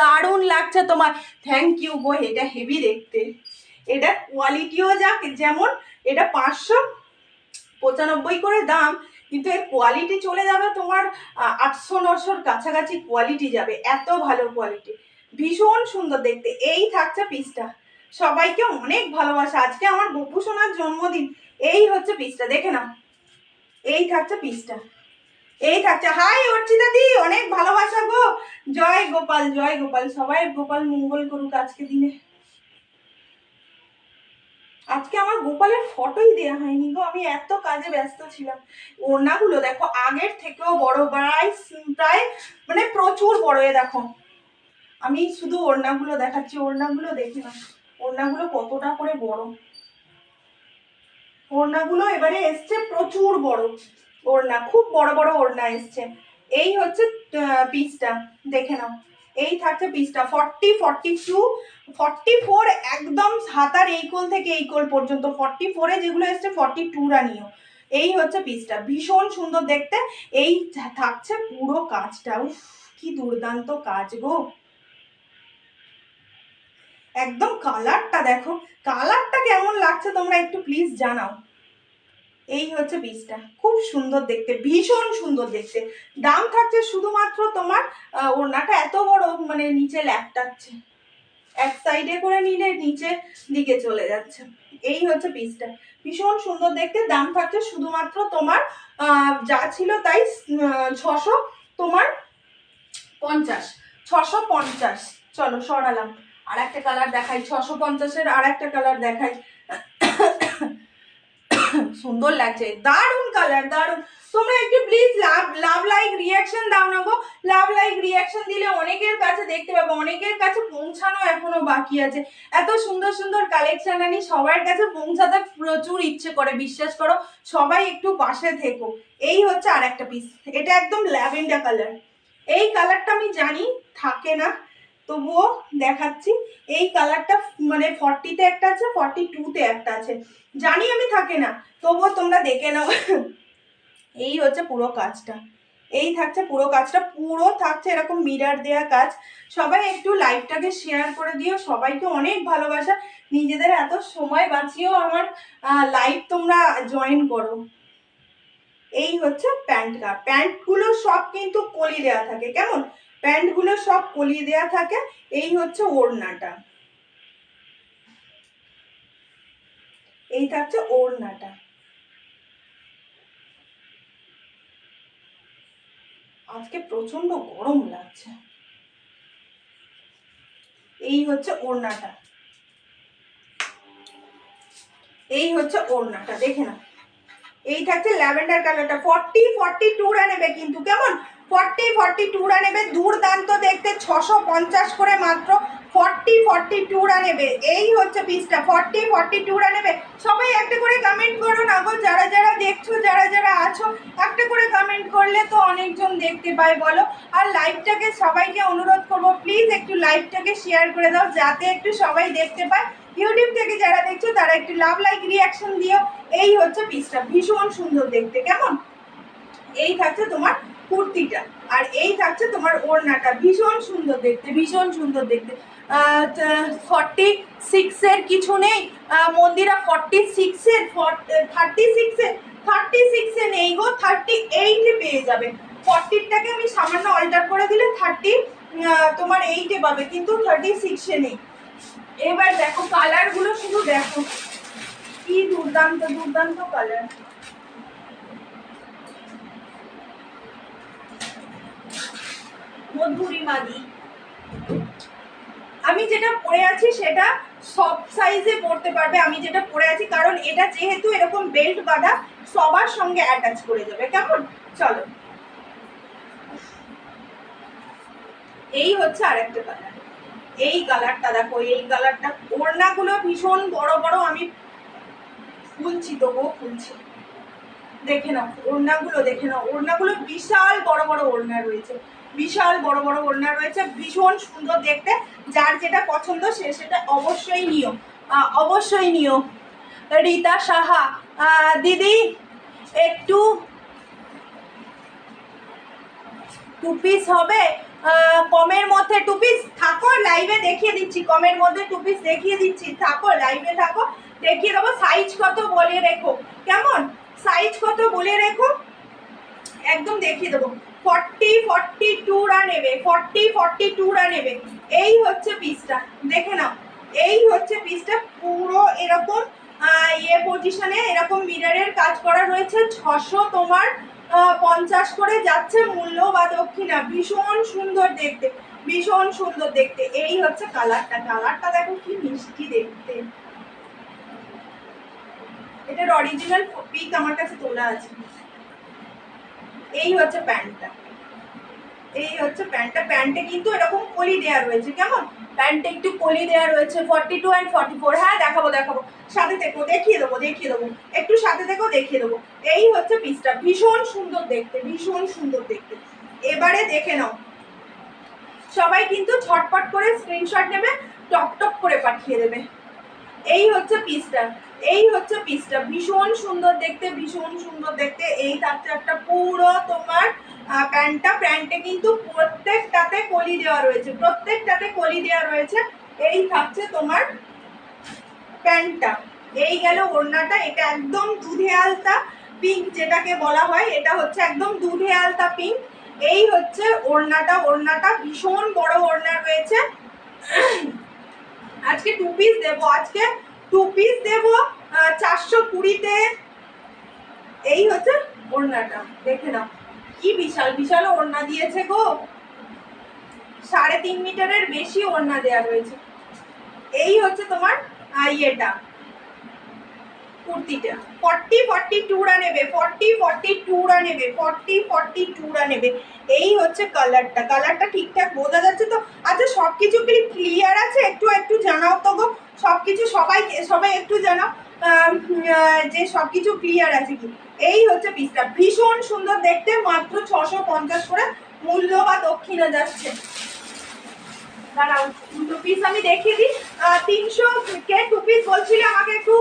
দারুণ লাগছে তোমার। থ্যাংক ইউ গো, এটা হেভি দেখতে। এটা কোয়ালিটিও যাক, যেমন এটা পাঁচশো পঁচানব্বই করে দাম, কিন্তু এর কোয়ালিটি চলে যাবে তোমার আটশো নশোর কাছাকাছি কোয়ালিটি যাবে। এত ভালো কোয়ালিটি ভীষণ সুন্দর দেখতে। এই থাকছে পিসটা সবাইকে অনেক ভালোবাসা। আজকে আমার বপু সোনার জন্মদিন। এই হচ্ছে পিসটা দেখে নাও। এই থাকছে পিসটা এই থাকছে। হাই অর্চিতা দি, অনেক গো জয় গোপাল জয় গোপাল। সবাই গোপাল মঙ্গল করুক আজকে দিনে। আজকে আমার গোপালের ফটোই দেওয়া হয়নি গো, আমি এত কাজে ব্যস্ত ছিলাম। ওড়নাগুলো দেখো, আগের থেকেও বড়, প্রায় প্রায় মানে প্রচুর বড় এ দেখো। আমি শুধু ওড়নাগুলো দেখাচ্ছি, ওড়নাগুলো দেখি না। ওড়নাগুলো কতটা করে বড়। ওড়নাগুলো এবারে এসছে প্রচুর বড়। ওড়না, খুব বড় বড় ওড়না এসছে। এই হচ্ছে পিসটা দেখে নাও। এই থাকছে পিসটা forty forty two forty four একদম হাতার এই কোল থেকে এই কোল পর্যন্ত। ফর্টি ফোরে যেগুলো এসছে ফর্টি টু রানিও এই হচ্ছে পিসটা ভীষণ সুন্দর দেখতে। এই থাকছে পুরো কাজটা উফ, কি দুর্দান্ত কাজ গো। একদম কালারটা দেখো। কালারটা কেমন লাগছে তোমরা একটু প্লিজ জানাও। এই হচ্ছে পিসটা খুব সুন্দর দেখতে, ভীষণ সুন্দর দেখতে। দাম থাকছে শুধুমাত্র তোমার ওড়নাটা এত বড় মানে নিচে ল্যাপটাচ্ছে। এক সাইডে করে নিলে নিচে দিকে চলে যাচ্ছে। এই হচ্ছে পিসটা ভীষণ সুন্দর দেখতে, দাম থাকছে শুধুমাত্র তোমার যা ছিল তাই ছশো, তোমার পঞ্চাশ, ছশো পঞ্চাশ। চলো সরালাম। আর একটা কালার দেখাই, ছশো পঞ্চাশের আর একটা কালার দেখাই। সুন্দর লাগছে। দারুণ কালার দারুণ। তোমরা একটু please love love like reaction দাও না গো। লাভ লাইক রিয়াকশন দিলে অনেকের কাছে দেখতে পাবো, অনেকের কাছে পৌঁছানো এখনও বাকি আছে। এত সুন্দর সুন্দর কালেকশন আনি, সবার কাছে পৌঁছাতে প্রচুর ইচ্ছে করে, বিশ্বাস করো, সবাই একটু পাশে থেকো। এই হচ্ছে আর একটা পিস এটা একদম ল্যাভেন্ডার কালার এই কালারটা আমি জানি, থাকে না। তবুও দেখাচ্ছি, এই কালারটা মানে ফর্টিতে একটা আছে ফর্টি টুতে একটা আছে। জানি আমি থাকে না, তবুও তোমরা দেখে নাও। এই হচ্ছে পুরো কাজটা। এই থাকছে পুরো কাজটা, পুরো থাকছে এরকম মিরার দেয়া কাজ। সবাই একটু লাইভটাকে শেয়ার করে দিও, সবাইকে অনেক ভালোবাসা। নিজেদের এত সময় বাঁচিয়েও আমার লাইভ তোমরা জয়েন করো। এই হচ্ছে প্যান্টটা প্যান্টগুলো সব কিন্তু কলি দেওয়া থাকে, কেমন? প্যান্টগুলো সব কলিয়ে দেওয়া থাকে, এই হচ্ছে ওড়নাটা। এই থাকছে ওড়নাটা। আজকে প্রচণ্ড গরম লাগছে। এই হচ্ছে ওড়নাটা। এই হচ্ছে ওড়নাটা, দেখে না এই থাকছে ল্যাভেন্ডার কালারটা। ফর্টি ফর্টি টুরা নেবে কিন্তু, কেমন? ফর্টি ফর্টি টুরা নেবে দুর্দান্ত দেখতে, ছশো পঞ্চাশ করে মাত্র ফর্টি ফর্টি টুরা নেবে এই হচ্ছে পিসটা ফর্টি ফর্টি টুরা নেবে সবাই একটা করে কমেন্ট করো না গো, যারা যারা দেখছ, যারা যারা আছো, একটা করে কমেন্ট করলে তো অনেকজন দেখতে পায়, বলো। আর লাইভটাকে সবাইকে অনুরোধ করব প্লিজ একটু লাইভটাকে শেয়ার করে দাও, যাতে একটু সবাই দেখতে পায়। ইউটিউব থেকে যারা দেখছ, তারা একটু লাভ লাইক রিয়াকশন দিও। এই হচ্ছে পিসটা ভীষণ সুন্দর দেখতে, কেমন? এই থাকছে তোমার কুর্তিটা, আর এই থাকছে তোমার ওড়নাটা। ভীষণ সুন্দর দেখতে, ভীষণ সুন্দর দেখতে। ফর্টি সিক্সের কিছু নেই। মন্দিরা ফর্টি সিক্সের থার্টি সিক্সের থার্টি সিক্সে নেই গো থার্টি এইটে পেয়ে যাবে। ফর্টিরটাকে আমি সামান্য অল্টার করে দিলে থার্টি তোমার এইটে পাবে, কিন্তু থার্টি সিক্সে নেই। এবার দেখো কালারগুলো শুধু দেখো। কি দুর্দান্ত দুর্দান্ত কালার মধুরি মাদি। আমি যেটা পরে আছি সেটা সব সাইজে পরতে পারবে, আমি যেটা পরে আছি, কারণ এটা যেহেতু এরকম বেল্ট বাঁধা, সবার সঙ্গে অ্যাটাচ করে যাবে, কেমন? চলো। এই হচ্ছে আরেকটা কালার এই কালারটা দেখো, এই কালারটা ওড়নাগুলো ভীষণ বড় বড়, আমি ফুলছি তবুও ফুলছি দেখে নাও, ওড়নাগুলো দেখে নাও, ওড়নাগুলো বিশাল বড় বড় ওড়না রয়েছে। বিশাল বড় বড় ওড়না রয়েছে, ভীষণ সুন্দর দেখতে। যার যেটা পছন্দ সে সেটা অবশ্যই নিও। অবশ্যই নিও। রীতা সাহা দিদি, একটু টু পিস হবে। কমের মধ্যে টু পিস লাইভে দেখিয়ে দিচ্ছি। কমের মধ্যে টু পিস দেখিয়ে দিচ্ছি। থাকো লাইভে থাকো। দেখিয়ে দেবো। সাইজ কত বলে রেখো। কেমন? সাইজ কত বলে রেখো? একদম দেখিয়ে দেবো। ফর্টি ফর্টি টুরা নেবে ফর্টি ফর্টি টুরা নেবে এই হচ্ছে পিসটা দেখে নাও। এই হচ্ছে পিসটা পুরো এরকম ইয়ে পজিশনে এরকম মিরারের কাজ করা রয়েছে। ছশো তোমার পঞ্চাশ করে যাচ্ছে মূল্য বা দক্ষিণা। ভীষণ সুন্দর দেখতে। ভীষণ সুন্দর দেখতে। এই হচ্ছে কালারটা কালারটা দেখো কি মিষ্টি দেখতে। এটার অরিজিনাল পিক আমার কাছে তোলা আছে। এই হচ্ছে প্যান্টটা। এই হচ্ছে প্যান্টটা। প্যান্টে কিন্তু এরকম কলি দেওয়া রয়েছে, কেমন? প্যান্টে একটু কলি দেওয়া রয়েছে forty two and forty four হ্যাঁ দেখাবো দেখাবো। সাথে দেখো দেখিয়ে দেবো দেখিয়ে দেবো। একটু সাথে দেখো দেখিয়ে দেবো। এই হচ্ছে পিসটা ভীষণ সুন্দর দেখতে, ভীষণ সুন্দর দেখতে। এবারে দেখে নাও। সবাই কিন্তু ছটপট করে স্ক্রিনশট নেবে টপ টপ করে পাঠিয়ে দেবে। এই হচ্ছে পিসটা এই হচ্ছে পিসটা। ভীষণ সুন্দর দেখতে, ভীষণ সুন্দর দেখতে। এই থাকছে একটা পুরো তোমার প্যান্টটা। প্যান্টে কিন্তু প্রত্যেকটাতে কলি দেওয়া রয়েছে। প্রত্যেকটাতে কলি দেওয়া রয়েছে। এই থাকছে তোমার প্যান্টটা। এই গেল ওড়নাটা। এটা একদম দুধে আলতা পিঙ্ক যেটাকে বলা হয়। এটা হচ্ছে একদম দুধে আলতা পিঙ্ক এই হচ্ছে ওড়নাটা। ওড়নাটা ভীষণ বড় ওড়না রয়েছে। আজকে টু পিস দেবো। আজকে টু পিস দেবো চারশো কুড়িতে। এই হচ্ছে ওড়নাটা, দেখে নাও। কি বিশাল বিশাল ওড়না দিয়েছে গো। সাড়ে তিন মিটারের বেশি ওড়না দেওয়া রয়েছে। এই হচ্ছে তোমার ইয়েটা। কুর্তিটা। ফর্টি ফর্টি টুরা নেবে ফর্টি ফর্টি টুরা নেবে ফর্টি ফর্টি টুরা নেবে। এই হচ্ছে কালারটা কালারটা ঠিকঠাক বোঝা যাচ্ছে তো? আচ্ছা সব কিছু কি ক্লিয়ার আছে? একটু একটু জানাও তো গো। সব কিছু সবাই সবাই একটু জানাও। যে সব কিছু ক্লিয়ার আছে কি? এই হচ্ছে পিসটা ভীষণ সুন্দর দেখতে, মাত্র ছশো পঞ্চাশ করে মূল্য বা দক্ষিণা যাচ্ছে। দাঁড়াও, দুটো পিস আমি দেখিয়ে দিই। তিনশো কে টু পিস বলছিলে আমাকে একটু।